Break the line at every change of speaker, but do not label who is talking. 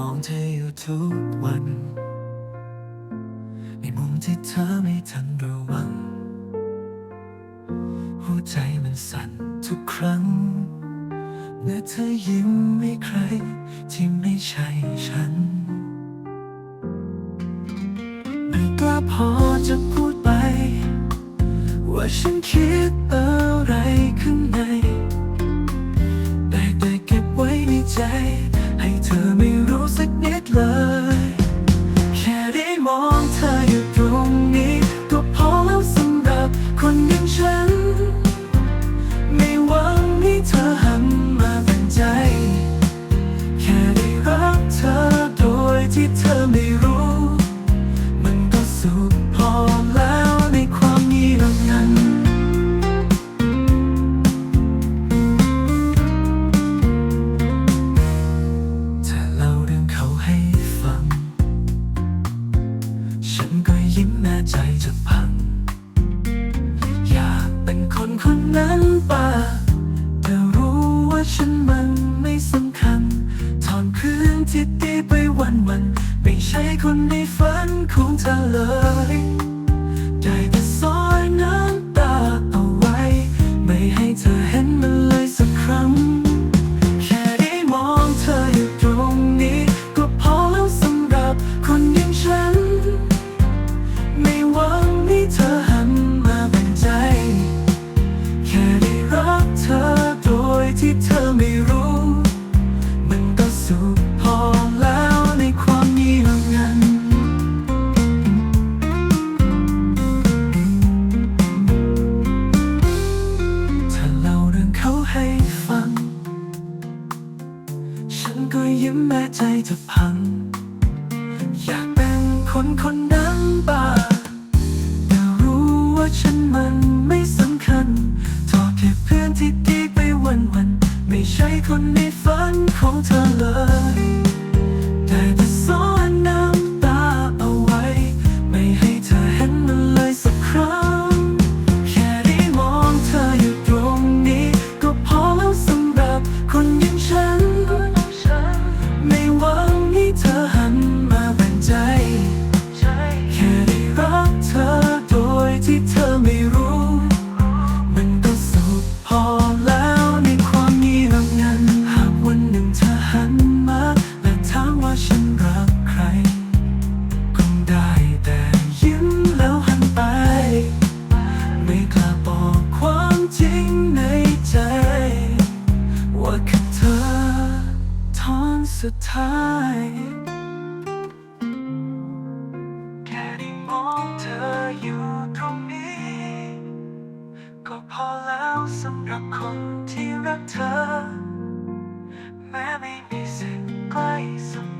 มองเธออยู่ทุกวัน ในมุมที่เธอไม่ทันระวัง หัวใจมันสั่นทุกครั้งเมื่อเธอยิ้มให้ใครที่ไม่ใช่ฉันไม่กล้าพอจะพูดไป ว่าฉันคิดอะไรขึ้น tell me คนในฝันของเธอเลย จจะพัง อยากเป็นคนคนนั้นบ้าแต่รู้ว่าฉันมันไม่สำคัญทอแค่เพื่อนที่ดีไปวันวัน ไม่ใช่คนนีุ้ดท้าย แค่ได้มองเธออยู่ตรงนี้ ก็พอแล้วสำหรับคนที่รักเธอ แม้ไม่มีสิ่งใกล้เสมอ